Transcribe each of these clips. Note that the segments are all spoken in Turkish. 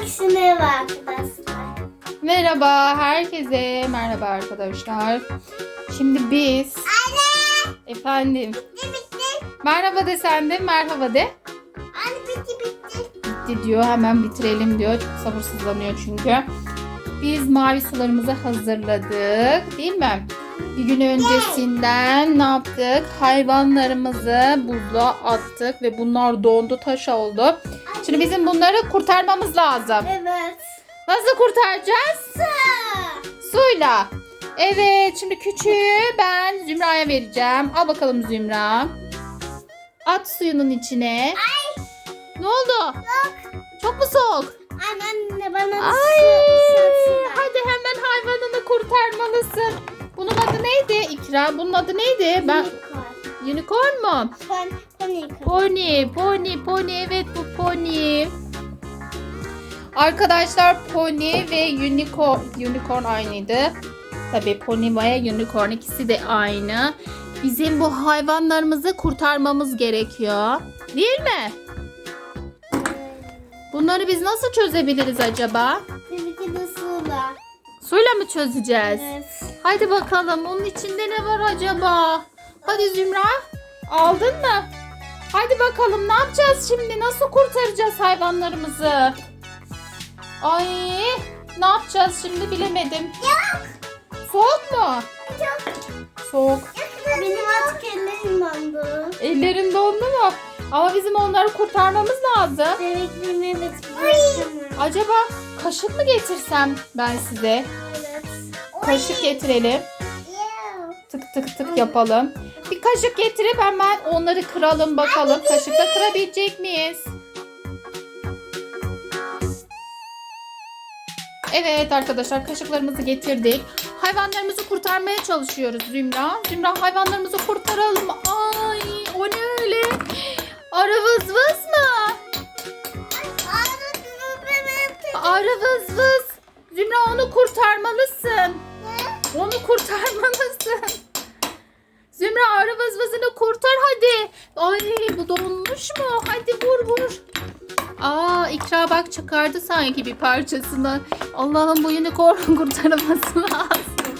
Herkese merhaba arkadaşlar. Merhaba herkese. Merhaba arkadaşlar. Şimdi biz Anne! efendim Bitti bitti. merhaba de sen de merhaba de. Anne bitti bitti. Bitti diyor hemen bitirelim diyor. Çok sabırsızlanıyor çünkü. Biz mavi sularımızı hazırladık değil mi? Bir gün öncesinden ne yaptık? Hayvanlarımızı buzluğa attık ve bunlar dondu taş oldu. Şimdi bizim bunları kurtarmamız lazım. Evet. Nasıl kurtaracağız? Suyla. Evet şimdi küçüğü ben Zümra'ya vereceğim. Al bakalım Zümra. At suyunun içine. Ne oldu? Çok mu soğuk? Anne bana Ay. su. Hadi hemen hayvanını kurtarmalısın. Bunun adı neydi İkra? Bunun adı neydi? Ben Unicorn mu? Pon, pony. Pony, pony, pony. Evet bu pony. Arkadaşlar pony ve unicorn, unicorn aynıydı. Tabii pony ve unicorn ikisi de aynı. Bizim bu hayvanlarımızı kurtarmamız gerekiyor. Değil mi? Bunları biz nasıl çözebiliriz acaba? Tabii ki de suyla. Suyla mı çözeceğiz? Evet. Hadi bakalım onun içinde ne var acaba? Hadi Zümra aldın mı? Hadi bakalım ne yapacağız şimdi? Nasıl kurtaracağız hayvanlarımızı? Ay ne yapacağız şimdi bilemedim. Yok. Soğuk mu? Yok. Soğuk. Benim artık ellerim dondu. Ellerin dondu mu? Ama bizim onları kurtarmamız lazım. Evet. bırakamıyorum. Acaba kaşık mı getirsem ben size? Evet. Kaşık getirelim. Tık tık tık yapalım. Bir kaşık getirip hemen onları kıralım bakalım. Kaşıkla kırabilecek miyiz? Evet arkadaşlar kaşıklarımızı getirdik. Hayvanlarımızı kurtarmaya çalışıyoruz Zümra. Zümra hayvanlarımızı kurtaralım. Ay o ne öyle? Arı vız vız mı? Arı vız vız. Zümra onu kurtarmalısın. Onu kurtarmalısın. Zümra arı vız vızını kurtar hadi. Ay bu donmuş mu? Hadi vur vur. Aa ikra bak çıkardı sanki bir parçasını. Allah'ım bu unicorn kurtarılması lazım.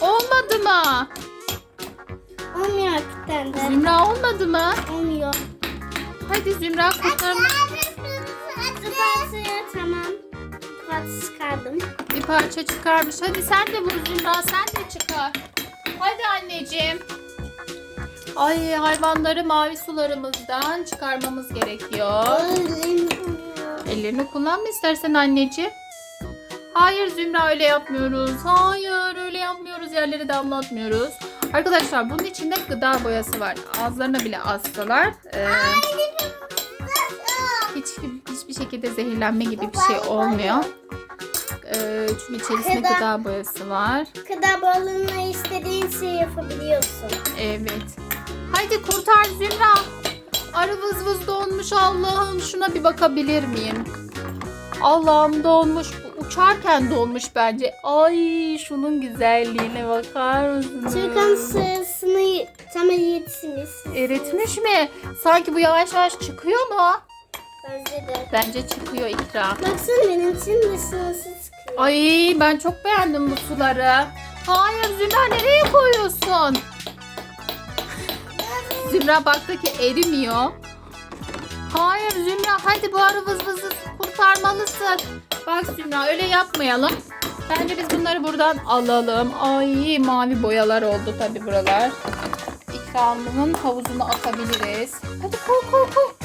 Olmadı mı? Olmuyor hakikaten de. Zümra olmadı mı? Olmuyor. Hadi Zümra kurtar. Sıfır suya tamam. Sıfır çıkardım. Bir parça çıkarmış. Hadi sen de vur Zümra sen de çıkar. Hadi anneciğim. Ay hayvanları mavi sularımızdan çıkarmamız gerekiyor. Ellerini kullanma istersen anneciğim. Hayır Zümra öyle yapmıyoruz. Hayır öyle yapmıyoruz. Yerleri damlatmıyoruz. Arkadaşlar bunun içinde gıda boyası var. Ağızlarına bile astılar. Ee, hiç hiçbir şekilde zehirlenme gibi bir şey olmuyor. Ee, çünkü içerisinde Gıda- gıda boyası var. Gıda balığına istediğin şeyi yapabiliyorsun. Evet. Haydi kurtar Zümra. Arı vız vız donmuş Allah'ım. Şuna bir bakabilir miyim? Allah'ım donmuş. Uçarken donmuş bence. Ay şunun güzelliğine bakar mısınız? Türkan sırasını tam eritmiş. Eritmiş mi? Sanki bu yavaş yavaş çıkıyor mu? Bence de. Bence çıkıyor ikra. Baksana benim için de sırası çıkıyor. Ay ben çok beğendim bu suları. Hayır Zümra nereye koyuyorsun? Zümra baktı ki erimiyor. Hayır Zümra hadi bu arı vız vızı kurtarmalısın. Bak Zümra öyle yapmayalım. Bence biz bunları buradan alalım. Ay mavi boyalar oldu tabi buralar. İkramının havuzuna atabiliriz. Hadi koy koy koy.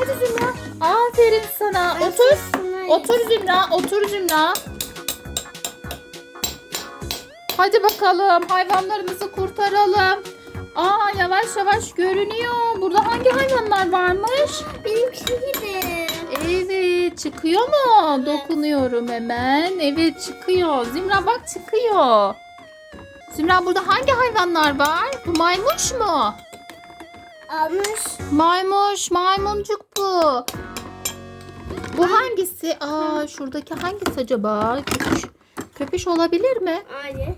Hadi Zümra. Aferin sana. Otur. Otur Zümra, otur Zümra. Hadi bakalım hayvanlarımızı kurtaralım. Aa yavaş yavaş görünüyor. Burada hangi hayvanlar varmış? Benimki gibi. Evet çıkıyor mu? Dokunuyorum hemen. Evet çıkıyor. Zümra bak çıkıyor. Zümra burada hangi hayvanlar var? Bu maymuş mu? Almış. Maymuş, maymuncuk bu. Bu hangisi? Aa şuradaki hangisi acaba? Köpüş, köpüş olabilir mi? Hayır.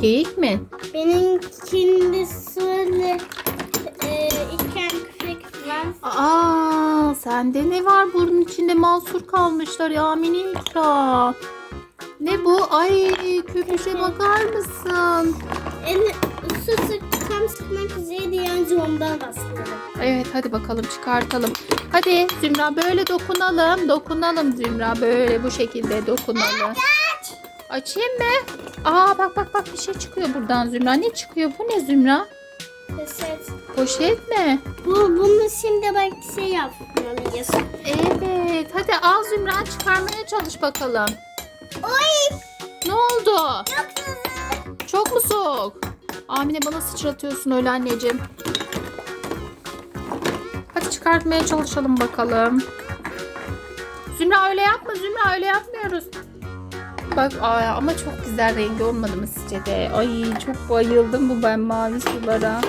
Geyik mi? Benimkinde şöyle e, iken küfek falan. Aa sende ne var bunun içinde mahsur kalmışlar ya mini ikra. Ne bu? Ay köpüşe bakar mısın? Elini su sık tam sıkmak üzereydi yalnız ondan bastırdım. Evet hadi bakalım çıkartalım. Hadi Zümra böyle dokunalım. Dokunalım Zümra böyle bu şekilde dokunalım. Açayım mı? Aa bak bak bak bir şey çıkıyor buradan Zümra. Ne çıkıyor? Bu ne Zümra? Peset. Poşet mi? Bu, bunu şimdi bak şey yapmalıyız. Evet. Hadi al Zümra çıkarmaya çalış bakalım. Oy! Ne oldu? Çok güzel. Çok mu soğuk? Amine bana sıçratıyorsun öyle anneciğim. Hadi çıkartmaya çalışalım bakalım. Zümra öyle yapma Zümra öyle yapmıyoruz. Bak aa, ama çok güzel rengi olmadı mı sizce de? Ay çok bayıldım bu ben mavi sulara.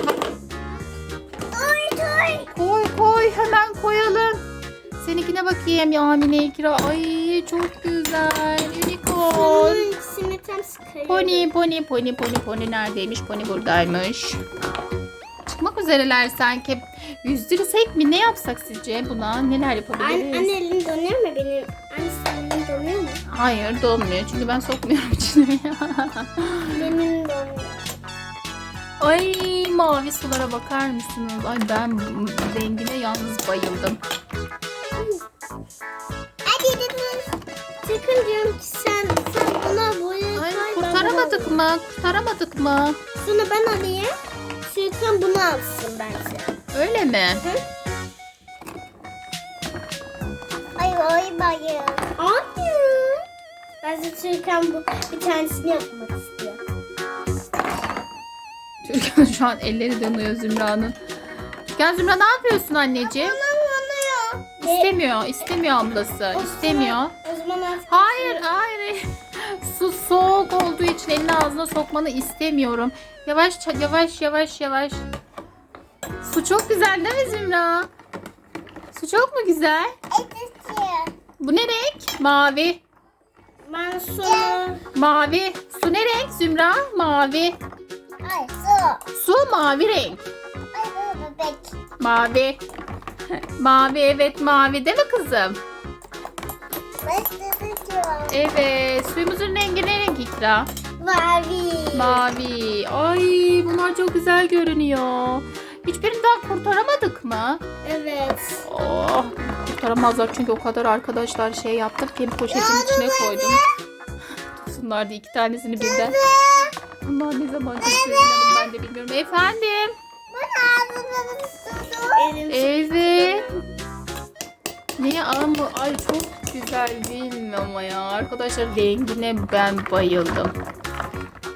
Oy oy. Koy koy hemen koyalım. Seninkine bakayım ya Amine İkra. Ay çok güzel. Unicorn. Tam sıkayım. Pony, pony, pony, pony, pony neredeymiş? Pony buradaymış. Çıkmak üzereler sanki. Yüzdürsek mi? Ne yapsak sizce buna? Neler Anne, yapabiliriz? anne elin donuyor mu benim? Anne senin elin donuyor mu? Hayır dolmuyor çünkü ben sokmuyorum içine. Benim donuyor. Ay mavi sulara bakar mısınız? Ay ben rengine yalnız bayıldım. Hadi dedim. Sakın diyorum ki kurtaramadık mı? Kurtaramadık mı? Sonra ben alayım. Sürkan bunu alsın bence. Öyle mi? Ay ay bayım. Anne. Bence Sürkan bu bir tanesini yapmak istiyor. Türkan şu an elleri dönüyor Zümra'nın. Türkan Zümra ne yapıyorsun anneciğim? İstemiyor, istemiyor ablası. İstemiyor. O zaman artık Hayır, hayır. Su soğuk olduğu için elini ağzına sokmanı istemiyorum. Yavaş, yavaş, yavaş, yavaş. Su çok güzel değil mi Zümra? Su çok mu güzel? Bu ne renk? Mavi. Ben sonra... Mavi. Su ne renk Zümra? Mavi. Ay su. Su mavi renk. Ay bu bebek. Mavi. mavi evet mavi değil mi kızım? Ben. Evet. Suyumuzun rengi ne renk İkra? Mavi. Mavi. Ay bunlar çok güzel görünüyor. Hiçbirini daha kurtaramadık mı? Evet. Oh, kurtaramazlar çünkü o kadar arkadaşlar şey yaptık ki poşetin içine koydum. Tutsunlar diye iki tanesini birden. Bunlar ne zaman çıkıyor ben de bilmiyorum. Efendim? Evet. Ne ama ay çok güzel değil mi ama ya? Arkadaşlar rengine ben bayıldım.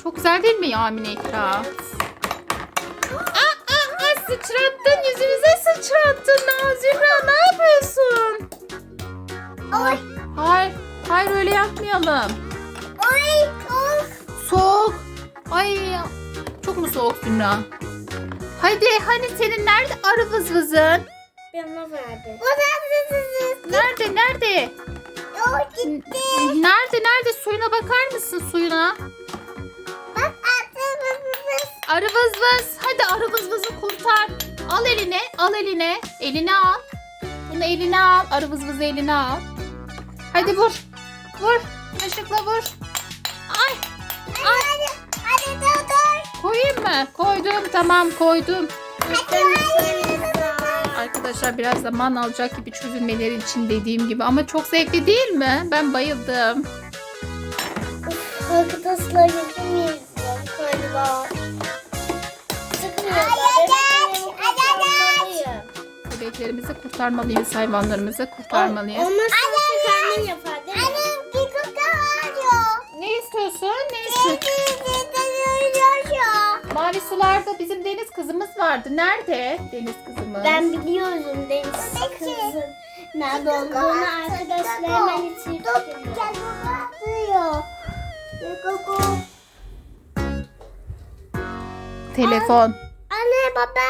Çok güzel değil mi Yamine İkra? Aa, aa, sıçrattın yüzümüze sıçrattın Nazira ne yapıyorsun? Ay. Hayır, hayır öyle yapmayalım. Ay. Of. Soğuk. Ay çok mu soğuk Zümra? Hadi hani senin nerede arı vız Bana verdi. O Nerede nerede? Yok gitti. Nerede nerede suyuna bakar mısın suyuna? Bak Arı vız vız. Hadi arı vız vızı kurtar. Al eline al eline. Eline al. Bunu eline al. Arı vız vızı eline al. Hadi vur. Vur. Kaşıkla vur. Ay Hadi. Hadi dur dur. koyayım mı? Koydum tamam koydum. Hadi. Arkadaşlar biraz zaman alacak gibi çözülmeleri için dediğim gibi ama çok zevkli değil mi? Ben bayıldım. Arkadaşlar yapamayız galiba. Bebeklerimizi kurtarmalıyız, hayvanlarımızı kurtarmalıyız. Yapar değil mi? Annem bir koku arıyor. Ne istiyorsun? Ne istiyorsun? Sularda bizim deniz kızımız vardı. Nerede deniz kızımız? Ben biliyorum deniz kızın nerede olduğunu arkadaşlar hemen içeri Telefon. Anne baba.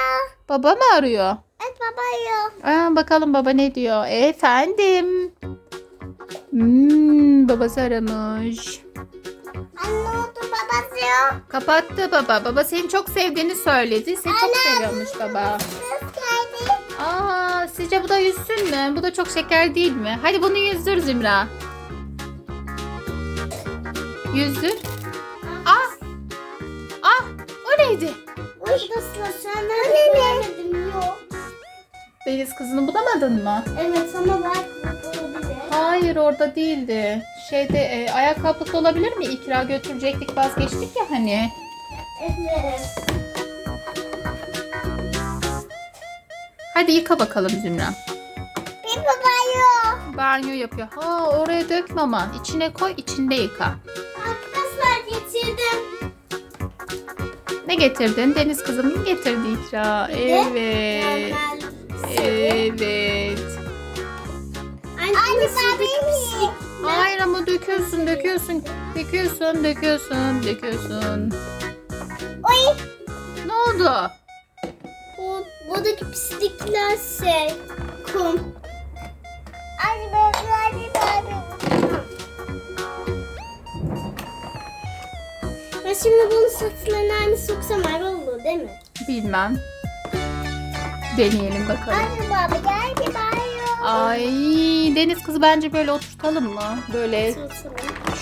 Baba mı arıyor? Evet baba yok. Aa, bakalım baba ne diyor? Efendim. Hmm, babası aramış. Yok. Kapattı baba. Baba seni çok sevdiğini söyledi. Seni çok seviyormuş baba. Kız geldi. Aa, Sizce bu da yüzsün mü? Bu da çok şeker değil mi? Hadi bunu yüzdür Zümra. Yüzdür. Ah! Ah! O neydi? Arkadaşlar senden görmedim yok. Deniz kızını bulamadın mı? Evet ama olabilir. Hayır orada değildi. Şeyde e, ayakkabılık olabilir mi? İkra götürecektik vazgeçtik ya hani. Evet. Hadi yıka bakalım Zümra. Bir babayı. Banyo yapıyor. Ha oraya dökme ama. İçine koy içinde yıka. Arkadaşlar getirdim. Ne getirdin? Deniz kızım mı getirdi İkra? Evet. Evet. Anne pislik. Hayır ama döküyorsun, döküyorsun, döküyorsun, döküyorsun, döküyorsun. Oy. Ne oldu? Bu, buradaki pislikler şey. Kum. Anne ben hadi Ben şimdi bunu satılan halini soksam ayrı olur değil mi? Bilmem. Deneyelim bakalım. Anne baba gel bir. Ay Deniz kızı bence böyle oturtalım mı? Böyle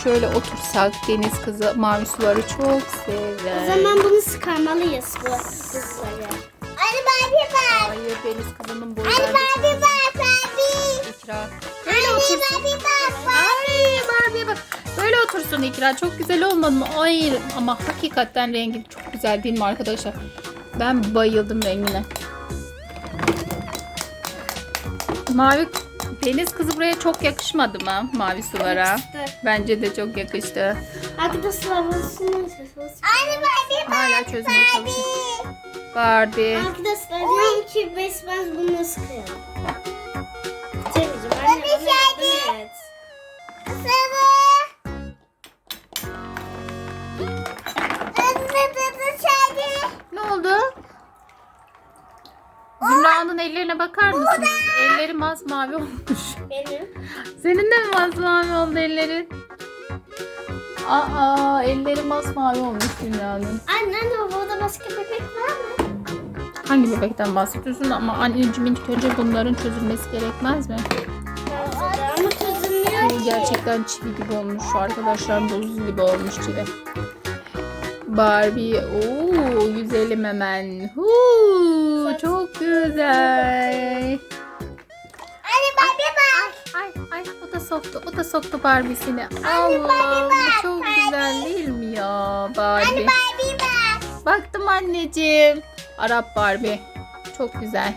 şöyle otursak Deniz kızı mavi suları çok sever. O zaman bunu sıkarmalıyız bu kızları. Anne Barbie bak. Hayır Deniz kızının boyu bence Barbie bak Barbie. İkra. Böyle otursun. Barbie. Ay bak. Böyle otursun İkra. Çok güzel olmadı mı? Ay ama hakikaten rengi çok güzel değil mi arkadaşlar? Ben bayıldım rengine. Mavi deniz kızı buraya çok yakışmadı mı? Mavi sulara. Yakıştı. Bence de çok yakıştı. Arkadaşlar burasının Anne Barbie Hala çözmeye çalışıyor. Barbie. Arkadaşlar diyorum ki besmez bunu sıkıyorum. Bitirmeyeceğim. Zümra'nın ellerine bakar mısınız? Elleri masmavi olmuş. Benim. Senin de mi masmavi oldu ellerin? Aa elleri masmavi olmuş Zümra'nın. Anne anne burada başka bebek var mı? Hangi bebekten bahsediyorsun ama anneciğim ilk önce bunların çözülmesi gerekmez mi? Ama çözülmüyor ki. gerçekten çivi gibi olmuş arkadaşlar buz gibi olmuş çivi. Barbie, ooo güzelim hemen. Huu, çok güzel. Anne Barbie bak. Ay ay o da soktu, o da soktu Barbie'sini. Allah bu çok güzel değil mi ya Barbie? Barbie bak. Baktım anneciğim. Arap Barbie. Çok güzel.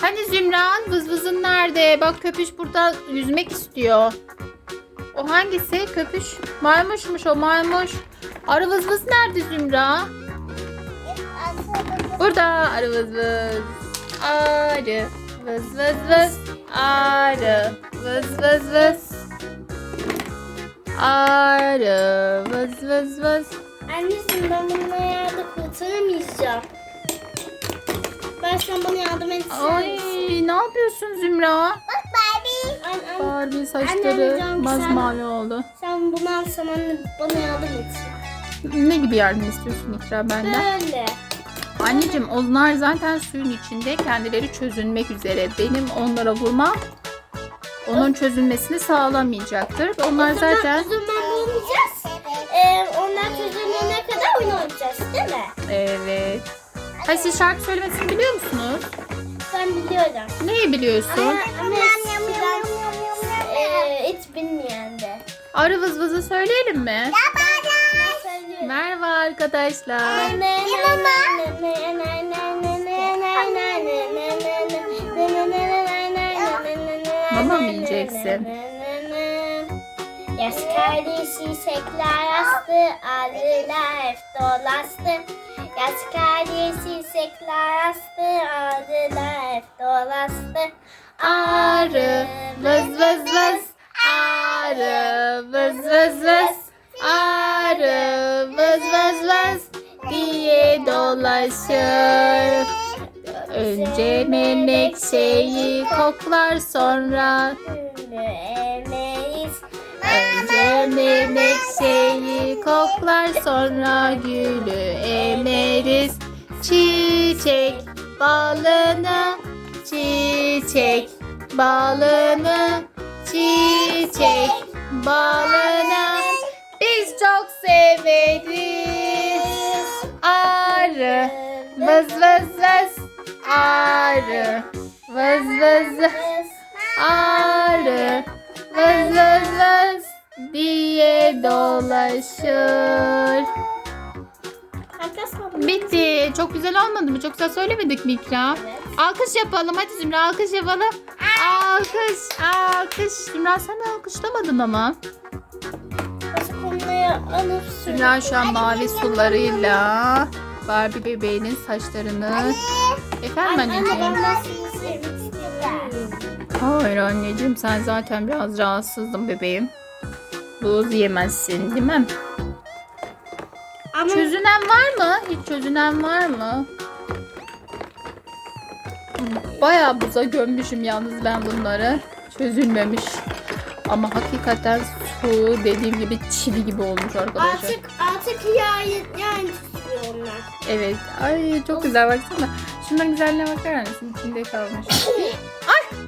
Hani Zümran vız vızın nerede? Bak köpüş burada yüzmek istiyor. O hangisi? Köpüş. Maymuşmuş o maymuş. Arı vız vız nerede Zümra? Burada arı vız vız. Arı vız vız vız. Arı vız vız vız. Arı vız vız vız. Anneciğim ben bununla yerde kurtaramayacağım. Ben sen bana yardım etsen. Ay ne yapıyorsun Zümra? Bak Barbie. Barbie saçları canım, masmavi oldu. sen bunu alsan anne bana yardım et. Ne gibi yardım istiyorsun İkra benden? Böyle. Anneciğim onlar zaten suyun içinde kendileri çözülmek üzere. Benim onlara vurmam onun çözülmesini sağlamayacaktır. Onlar zaten O zaman ne oynayacağız? Ee, onlar çözülene kadar oyun oynayacağız değil mi? evet. Ha siz şarkı söylemesini biliyor musunuz? Ben biliyorum. Neyi biliyorsun? Ama, ama eskiden ee, hiç bilmeyen de. Arı vız vızı söyleyelim mi? Ben söylüyorum. Merhaba arkadaşlar. Mama mı yiyeceksin? Yaz kardeşi çiçekler astı, arılar hep dolaştı. Yaz kardeşi çiçekler astı, arılar hep dolaştı. Arı vız vız vız. Arı vız vız vız. Arı vız vız vız diye dolaşır. Önce menekşeyi koklar sonra. Emeyiz. Önce menekşeyi koklar sonra gülü emeriz. Çiçek balını çiçek balını çiçek balını biz çok severiz. Arı vız vız vız arı vız vız arı vız vız vız diye dolaşır. Bitti. Çok güzel olmadı mı? Çok güzel söylemedik mi İkram? Evet. Alkış yapalım. Hadi Zümra alkış yapalım. Alkış, alkış. Zümra sen alkışlamadın ama. Zümra şu an mavi sularıyla Barbie bebeğinin saçlarını... Efendim anneciğim? Hayır anneciğim sen zaten biraz rahatsızdın bebeğim. Buz yemezsin değil mi? Ama Çözünen var mı? Hiç çözünen var mı? Bayağı buza gömmüşüm yalnız ben bunları. Çözülmemiş. Ama hakikaten su dediğim gibi çivi gibi olmuş arkadaşlar. artık artık yani yani tutuyor onlar. Evet. Ay çok güzel baksana. Şunların güzelliğine bakar mısın? İçinde kalmış. Ay!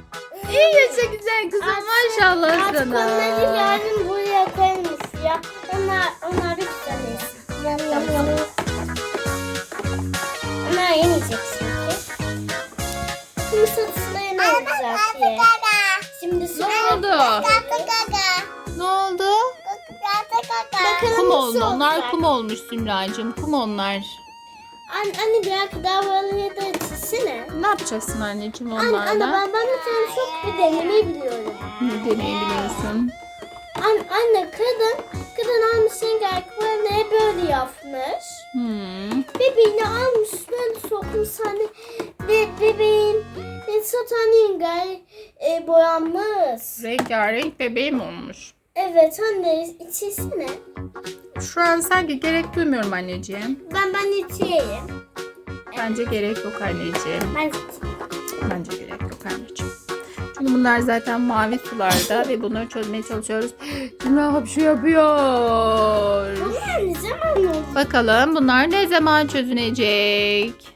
İyi yaşa güzel kızım maşallah Artık sana. onları yarın buraya koyarız ya. Onlar onlar da güzel yesin. Yam yam yam. Onlar yemeyecek şimdi. Şimdi satışları ne olacak diye. Şimdi Ne sonra... oldu? Ne oldu? Bakalım Kum nasıl oldu. Onlar kum olmuş Zümracığım. Kum onlar. Anne, anne bir böyle da çizsene. Ne yapacaksın anneciğim Anne, anne onlarla? ben, ben bir tane çok bir deneme biliyorum. Ne deneyebiliyorsun? Anne, anne kadın, kadın almış rengarenk böyle böyle yapmış. Hmm. Bebeğini almış böyle sokmuş hani ve bebeğin e, satan rengarenk e, boyanmış. Rengarenk bebeğim olmuş. Evet anne içsene. Şu an sanki gerek duymuyorum anneciğim. Ben ben içeyim. Bence gerek yok anneciğim. Ben içeyim. Bence gerek yok anneciğim. Çünkü bunlar zaten mavi sularda ve bunları çözmeye çalışıyoruz. Zümra hapşu yapıyor. Bunlar ne zaman oldu? Bakalım bunlar ne zaman çözünecek?